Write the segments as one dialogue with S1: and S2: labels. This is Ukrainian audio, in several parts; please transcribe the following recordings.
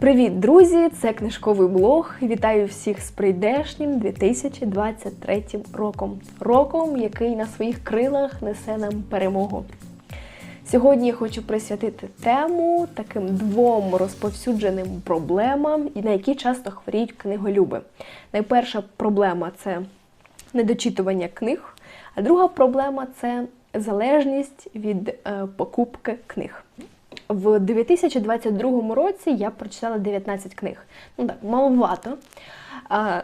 S1: Привіт, друзі! Це книжковий блог. Вітаю всіх з прийдешнім 2023 роком. Роком, який на своїх крилах несе нам перемогу. Сьогодні я хочу присвятити тему таким двом розповсюдженим проблемам, на які часто хворіють книголюби. Найперша проблема це недочитування книг, а друга проблема це залежність від е, покупки книг. В 2022 році я прочитала 19 книг. Ну так, маловато.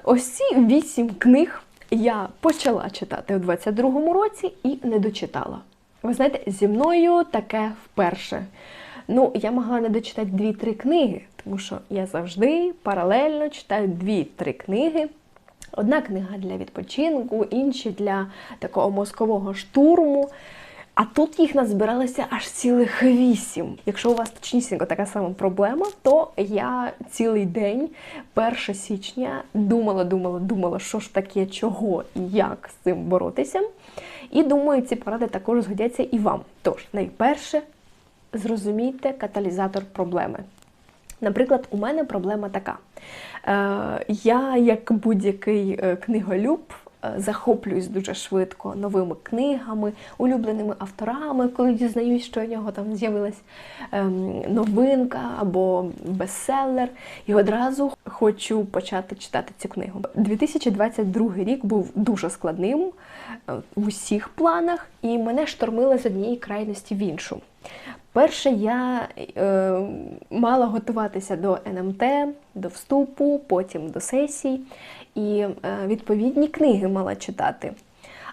S1: Ось ці 8 книг я почала читати у 2022 році і не дочитала. Ви знаєте, зі мною таке вперше. Ну, я могла не дочитати 2-3 книги, тому що я завжди паралельно читаю 2-3 книги. Одна книга для відпочинку, інші для такого мозкового штурму. А тут їх назбиралося аж цілих вісім. Якщо у вас точнісінько така сама проблема, то я цілий день, 1 січня, думала, думала, думала, що ж таке, чого і як з цим боротися. І думаю, ці поради також згодяться і вам. Тож, найперше, зрозумійте каталізатор проблеми. Наприклад, у мене проблема така. Е, Я, як будь-який е, книголюб, захоплююсь дуже швидко новими книгами, улюбленими авторами, коли дізнаюсь, що у нього там з'явилась ем, новинка або бестселер, і одразу хочу почати читати цю книгу. 2022 рік був дуже складним е, в усіх планах, і мене штормило з однієї крайності в іншу. Перше, я е, мала готуватися до НМТ, до вступу, потім до сесій, і е, відповідні книги мала читати.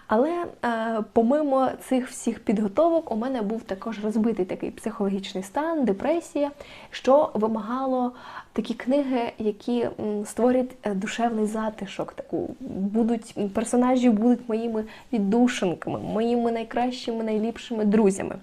S1: Але е, помимо цих всіх підготовок, у мене був також розбитий такий психологічний стан, депресія, що вимагало такі книги, які створять е, душевний затишок. Таку будуть персонажі будуть моїми віддушинками, моїми найкращими, найліпшими друзями.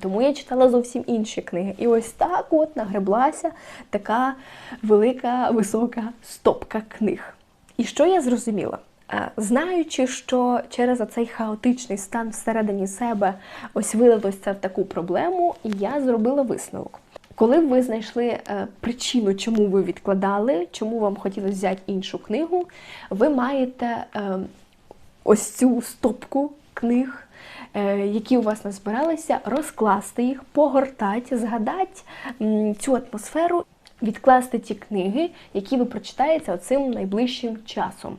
S1: Тому я читала зовсім інші книги. І ось так от нагреблася така велика, висока стопка книг. І що я зрозуміла? Е, Знаючи, що через цей хаотичний стан всередині себе ось вилилося в таку проблему, я зробила висновок. Коли ви знайшли е, причину, чому ви відкладали, чому вам хотілося взяти іншу книгу, ви маєте е, ось цю стопку книг, які у вас назбиралися, розкласти їх, погортати, згадати цю атмосферу, відкласти ті книги, які ви прочитаєте оцим найближчим часом.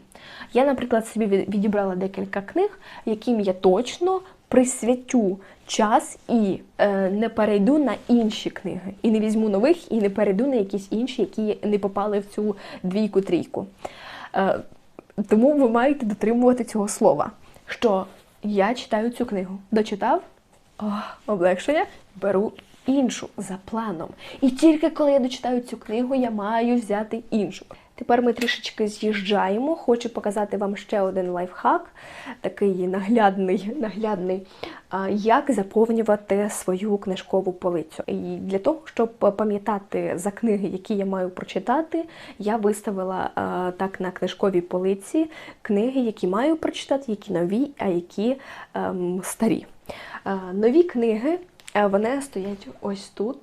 S1: Я, наприклад, собі від- відібрала декілька книг, яким я точно присвятю час і е, не перейду на інші книги. І не візьму нових, і не перейду на якісь інші, які не попали в цю двійку-трійку. Е, тому ви маєте дотримувати цього слова, що я читаю цю книгу. Дочитав? О, облегшення, беру іншу за планом. І тільки коли я дочитаю цю книгу, я маю взяти іншу. Тепер ми трішечки з'їжджаємо. Хочу показати вам ще один лайфхак, такий наглядний, наглядний, як заповнювати свою книжкову полицю. І для того, щоб пам'ятати за книги, які я маю прочитати, я виставила так на книжковій полиці книги, які маю прочитати, які нові, а які ем, старі. Нові книги вони стоять ось тут.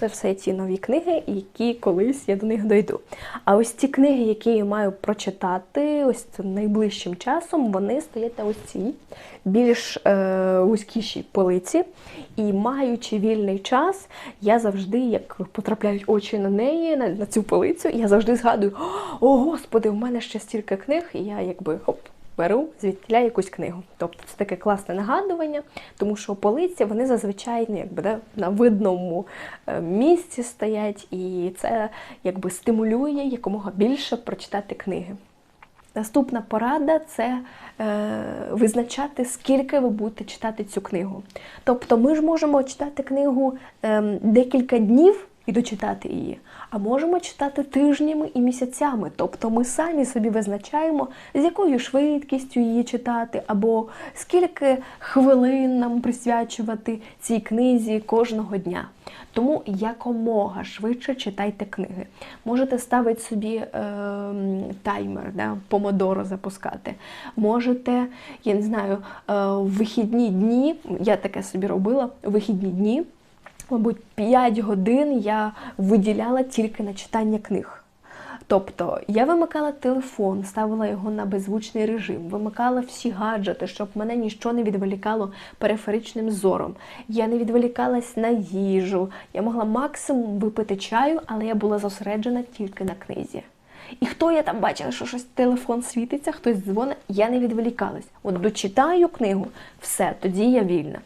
S1: Це все ті нові книги, які колись я до них дойду. А ось ті книги, які я маю прочитати ось цим найближчим часом, вони стоять на ось цій більш е, вузькішій полиці. І маючи вільний час, я завжди, як потрапляють очі на неї, на, на цю полицю, я завжди згадую: о, господи, в мене ще стільки книг, і я якби хоп беру звідтіля якусь книгу. Тобто це таке класне нагадування, тому що полиці вони зазвичай ну, якби, да, на видному е, місці стоять, і це якби стимулює якомога більше прочитати книги. Наступна порада це е, визначати, скільки ви будете читати цю книгу. Тобто ми ж можемо читати книгу е, декілька днів і дочитати її, а можемо читати тижнями і місяцями. Тобто ми самі собі визначаємо, з якою швидкістю її читати, або скільки хвилин нам присвячувати цій книзі кожного дня. Тому якомога швидше читайте книги. Можете ставити собі е, таймер, да, помодоро запускати. Можете, я не знаю, е, в вихідні дні, я таке собі робила, в вихідні дні мабуть, 5 годин я виділяла тільки на читання книг. Тобто я вимикала телефон, ставила його на беззвучний режим, вимикала всі гаджети, щоб мене нічого не відволікало периферичним зором. Я не відволікалась на їжу. Я могла максимум випити чаю, але я була зосереджена тільки на книзі. І хто я там бачила, що щось телефон світиться, хтось дзвонить, я не відволікалась. От дочитаю книгу, все, тоді я вільна.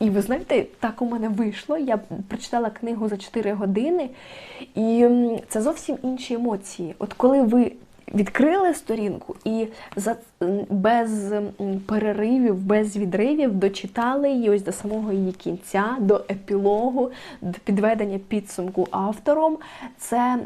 S1: І ви знаєте, так у мене вийшло. Я прочитала книгу за 4 години, і це зовсім інші емоції. От коли ви відкрили сторінку і за без переривів, без відривів дочитали її ось до самого її кінця, до епілогу, до підведення підсумку автором. Це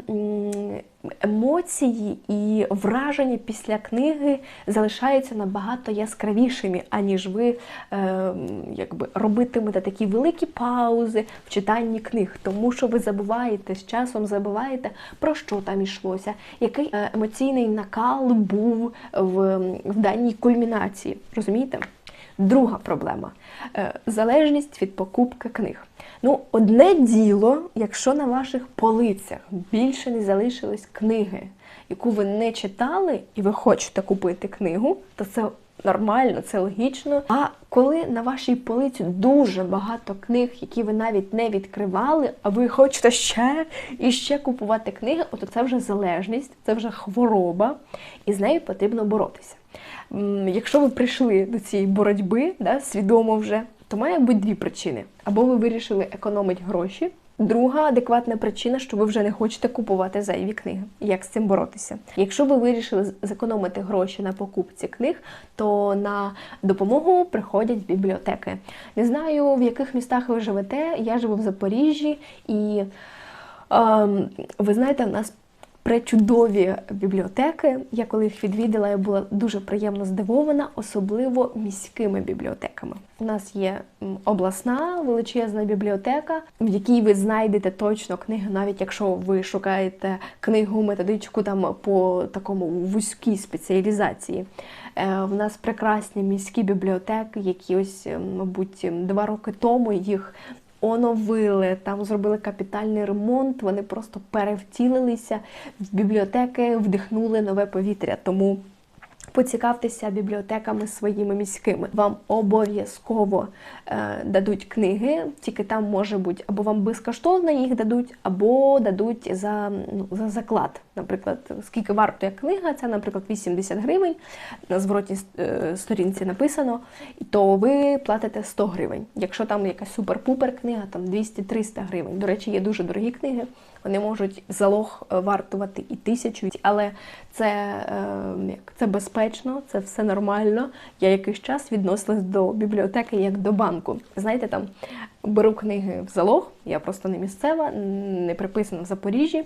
S1: емоції і враження після книги залишаються набагато яскравішими, аніж ви е, якби робитимете такі великі паузи в читанні книг, тому що ви забуваєте з часом забуваєте про що там йшлося, який е, емоційний накал був в, в даній кульмінації. Розумієте? Друга проблема е, залежність від покупки книг. Ну, одне діло, якщо на ваших полицях більше не залишилось книги, яку ви не читали, і ви хочете купити книгу, то це нормально, це логічно. А коли на вашій полиці дуже багато книг, які ви навіть не відкривали, а ви хочете ще і ще купувати книги, от це вже залежність, це вже хвороба, і з нею потрібно боротися. Якщо ви прийшли до цієї боротьби, да, свідомо вже, то має бути дві причини. Або ви вирішили економити гроші. Друга адекватна причина, що ви вже не хочете купувати зайві книги. Як з цим боротися? Якщо ви вирішили зекономити гроші на покупці книг, то на допомогу приходять бібліотеки. Не знаю, в яких містах ви живете. Я живу в Запоріжжі, і ем, ви знаєте, в нас пречудові бібліотеки. Я коли їх відвідала, я була дуже приємно здивована, особливо міськими бібліотеками. У нас є обласна величезна бібліотека, в якій ви знайдете точно книги, навіть якщо ви шукаєте книгу, методичку там по такому вузькій спеціалізації. Е, В нас прекрасні міські бібліотеки, які ось, е, мабуть, два роки тому їх оновили, там зробили капітальний ремонт, вони просто перевтілилися в бібліотеки, вдихнули нове повітря. Тому поцікавтеся бібліотеками своїми міськими. Вам обов'язково е, дадуть книги, тільки там може бути або вам безкоштовно їх дадуть, або дадуть за, ну, за заклад. Наприклад, скільки вартує книга, це, наприклад, 80 гривень. На зворотній е, сторінці написано, то ви платите 100 гривень. Якщо там якась супер-пупер книга, там 200-300 гривень. До речі, є дуже дорогі книги. Вони можуть залог е, вартувати і тисячу, але це, е, це безпечно, це все нормально. Я якийсь час відносилась до бібліотеки як до банку. Знаєте, там беру книги в залог, я просто не місцева, не приписана в Запоріжжі.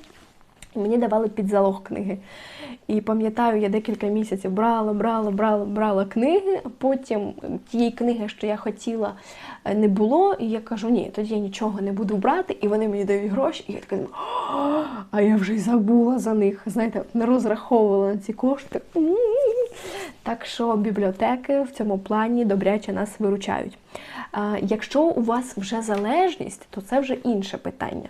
S1: І мені давали під залог книги. І пам'ятаю, я декілька місяців брала, брала, брала, брала книги, потім тієї книги, що я хотіла, е, не було. І я кажу, ні, тоді я нічого не буду брати, і вони мені дають гроші. І я така думаю, «О, а я вже й забула за них. Знаєте, не розраховувала на ці кошти. Так що бібліотеки в цьому плані добряче нас виручають. Якщо у вас вже залежність, то це вже інше питання.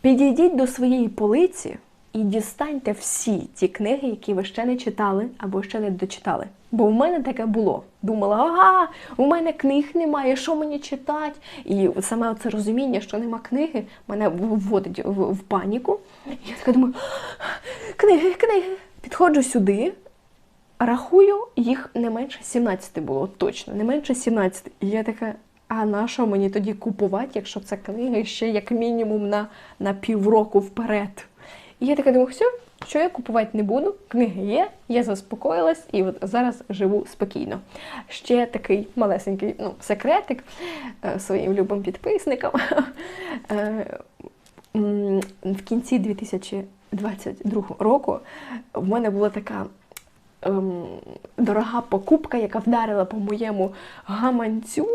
S1: Підійдіть до своєї полиці і дістаньте всі ті книги, які ви ще не читали або ще не дочитали. Бо в мене таке було. Думала, ага, у мене книг немає, що мені читати? І саме це розуміння, що нема книги, мене вводить в паніку. Я така думаю, книги, книги. Підходжу сюди, рахую, їх не менше 17 було, точно, не менше 17. І я така, а на що мені тоді купувати, якщо це книги ще як мінімум на, на півроку вперед? І я така думаю, все, що я купувати не буду, книги є, я заспокоїлась і от зараз живу спокійно. Ще такий малесенький ну, секретик е, своїм любим підписникам. Е, В кінці 2022 року в мене була така ем, дорога покупка, яка вдарила по моєму гаманцю.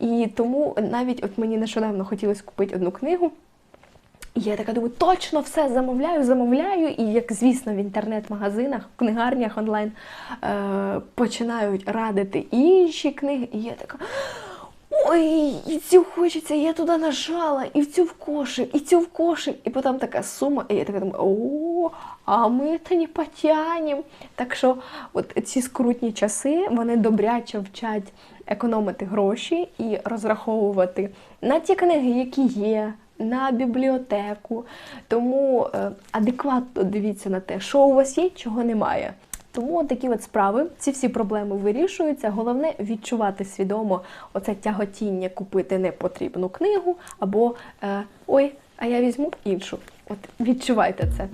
S1: І тому навіть от мені нещодавно хотілося купити одну книгу. І я така думаю, точно все замовляю, замовляю. І як звісно, в інтернет-магазинах, в книгарнях онлайн е, починають радити інші книги. І я така. Ой, і цю хочеться, я туди нажала, і в цю в кошик, і цю в кошик, і потім така сума, і я така думаю, о, а ми це не потягнемо. Так що от ці скрутні часи, вони добряче вчать економити гроші і розраховувати на ті книги, які є, на бібліотеку. Тому е, адекватно дивіться на те, що у вас є, чого немає. Тому такі от справи, ці всі проблеми вирішуються. Головне відчувати свідомо оце тяготіння купити непотрібну книгу або е, ой, а я візьму іншу. От відчувайте це.